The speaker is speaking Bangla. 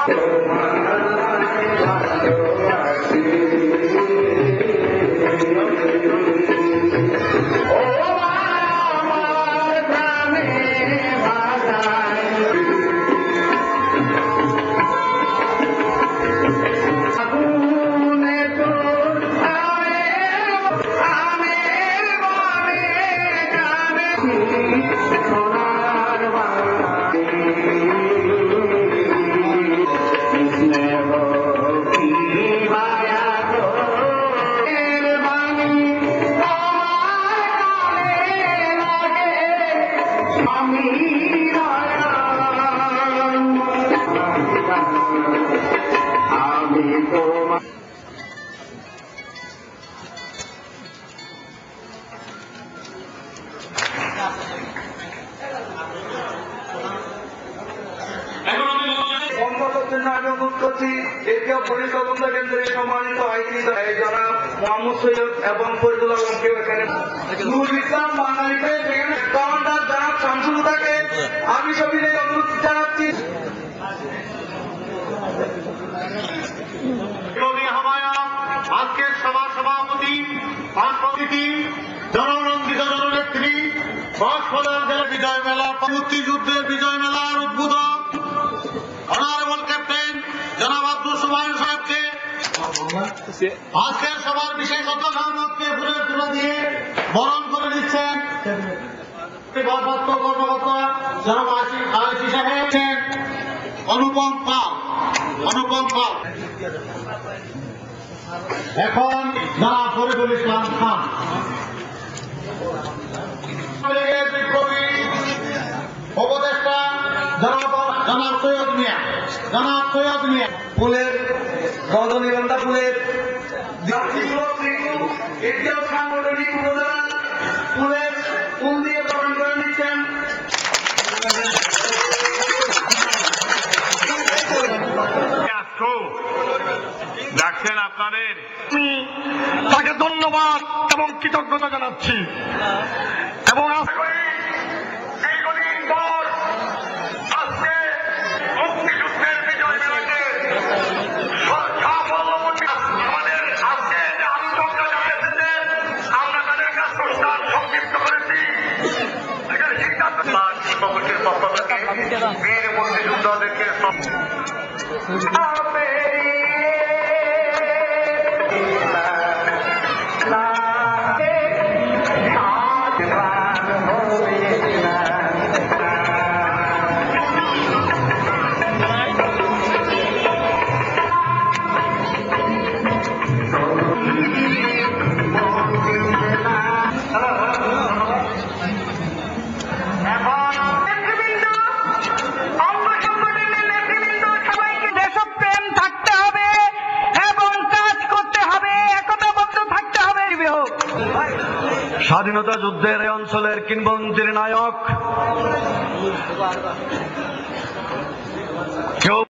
আমি সৈয়দ এবং ফরিদুল আলমকেও এখানে নুরুল ইসলাম বাঙালিতে যেখানে কমান্ডার জানাব শামসুল তাকে আমি সবিনয় অনুরোধ জানাচ্ছি। আজকের সভা সভাপতি রাষ্ট্রপতি জননন্দিত জননেত্রী কক্সবাজার জেলা বিজয় মেলা মুক্তিযুদ্ধের বিজয় মেলার উদ্বোধক অনারেবল ক্যাপ্টেন জনাব আব্দুল সাহেবকে আজকের সবার বিশেষত নামকে ঘুরে তুলে দিয়ে বরণ করে দিচ্ছেন অনুপম পাল অনুপম পাল। এখন যারা ফরিদুল ইসলাম খান। সৈয়দ মিয়া জনাব সৈয়দ মিয়া। ফুলের রজনীগন্ধা ফুলের যাত্রীগুলো কিন্তু এটিও সাংগঠনিক উপজেলা ফুলের ফুল দিয়ে গ্রহণ করে নিচ্ছেন রাষ্ট্র দেখছেন আপনাদের তাকে ধন্যবাদ এবং কৃতজ্ঞতা জানাচ্ছি। এবং স্বাধীনতা যুদ্ধের এই অঞ্চলের কিংবদন্তির নায়ক। কেউ